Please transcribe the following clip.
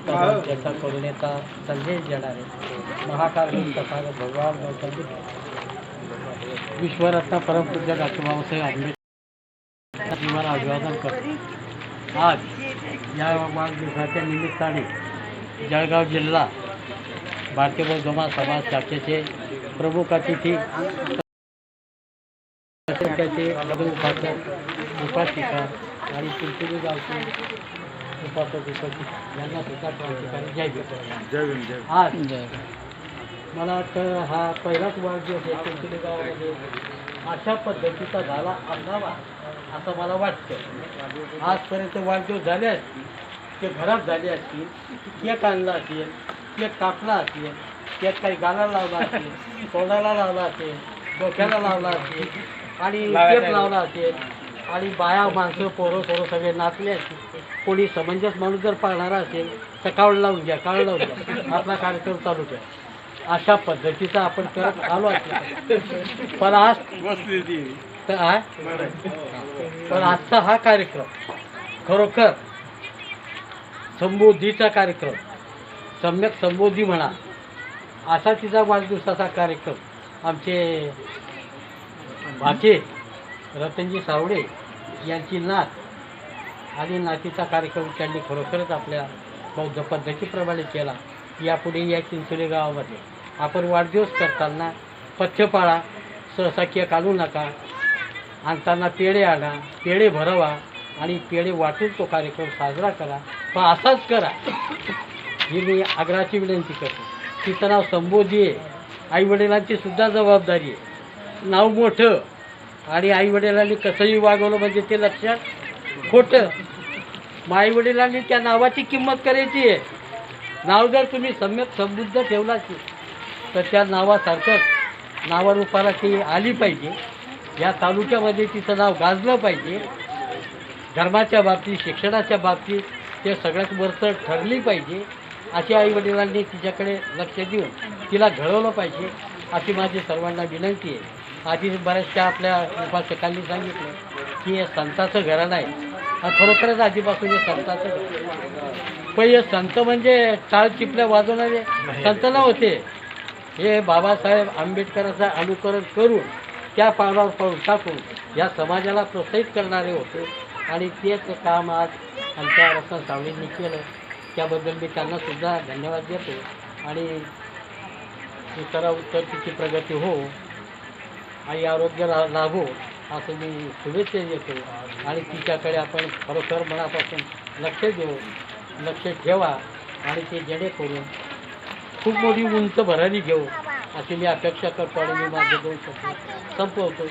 एका त्याचा करुणेचा संदेश देणारे. महाकाल तथा भगवान गौतम विश्वरत्न परमपूज्य डॉक्टर बाबासाहेब आंबेडकर अभिवादन करतो आज या वाढदिवसाच्या निमित्ताने जळगाव जिल्हा भारतीय बौद्ध समाज शाखेचे प्रमुख अतिथी त्याचे उपासिका आणि चिंचोली गावचे उपासक उपासिक यांना सुद्धा क्रांतिकारी जय भीम. आज मला वाटतं हा पहिलाच वाढदिवस आहे चिंचोली गावामध्ये अशा पद्धतीचा झाला असावा असं मला वाटतं. आजपर्यंत वाढदिवस झाले असतील ते घरात झाले असतील केक आणला असेल केक कापला असेल केक काही गाला लावला असेल तोंडाला लावला असेल डोक्याला लावला असेल आणि केक लावला असेल आणि बाया माणसं पोरं पोरं सगळे नाचले असतील. कोणी समंजस माणूस जर पाळणारा असेल तर कावड लावून घ्या कावड लावून घ्या. आपला कार्यक्रम चालू द्या अशा पद्धतीचा आपण करत आलो असतो पण आज तर पण आजचा हा कार्यक्रम खरोखर संबोधीचा कार्यक्रम. सम्यक संबोधी म्हणा. असा तिचा वाढदिवसाचा कार्यक्रम आमचे भाचे रतनजी सावडे यांची नात आणि नातीचा कार्यक्रम त्यांनी खरोखरच आपल्या बौद्ध पद्धतीप्रमाणे केला. यापुढे या चिंचोली गावामध्ये आपण वाढदिवस करताना पथ्य पाळा सहसा केक आणू नका. आणताना पेढे आणा पेढे भरवा आणि पेढे वाटून तो कार्यक्रम साजरा करा. पण असाच करा. ही मी आग्रहाची विनंती करतो. तिचं नाव संबोधी आहे. आईवडिलांची सुद्धा जबाबदारी आहे. नाव मोठं आणि आईवडिलांनी कसंही वागवलं म्हणजे ते लक्षात खोटं. माई आईवडिलांनी त्या नावाची किंमत करायची आहे. नाव जर तुम्ही सम्यक समृद्ध ठेवला की तर त्या नावासारखंच नावारूपाला ती आली पाहिजे. या तालुक्यामध्ये तिचं नाव गाजलं पाहिजे. धर्माच्या बाबतीत शिक्षणाच्या बाबतीत ते सगळ्यात वरचं ठरली पाहिजे. अशी आईवडिलांनी तिच्याकडे लक्ष देऊन तिला घडवलं पाहिजे अशी माझी सर्वांना विनंती आहे. आधी बऱ्याचशा आपल्या उपासकांनी सांगितलं की हे संताचं घराणं आहे. आणि खरोखरच आधीपासून हे संताचं हे संत म्हणजे टाळ चिपल्या वाजवणारे संत नव्हते. हे बाबासाहेब आंबेडकरांचं अनुकरण करून त्या पावलावर पाऊल टाकून या समाजाला प्रोत्साहित करणारे होते. आणि तेच काम आज आमच्या रत्न सावळींनी केलं. त्याबद्दल मी त्यांना सुद्धा धन्यवाद देतो. आणि उत्तरा उत्तर तिची प्रगती हो. आई आरोग्य लाभो असं मी शुभेच्छा देतो. आणि तिच्याकडे आपण खरोखर मनापासून लक्ष देऊ लक्ष ठेवा. आणि ते जेणेकरून खूप मोठी उंच भरारी घेऊ अशी मी अपेक्षा करतो आणि मी माझे दोन शब्द संपवतो.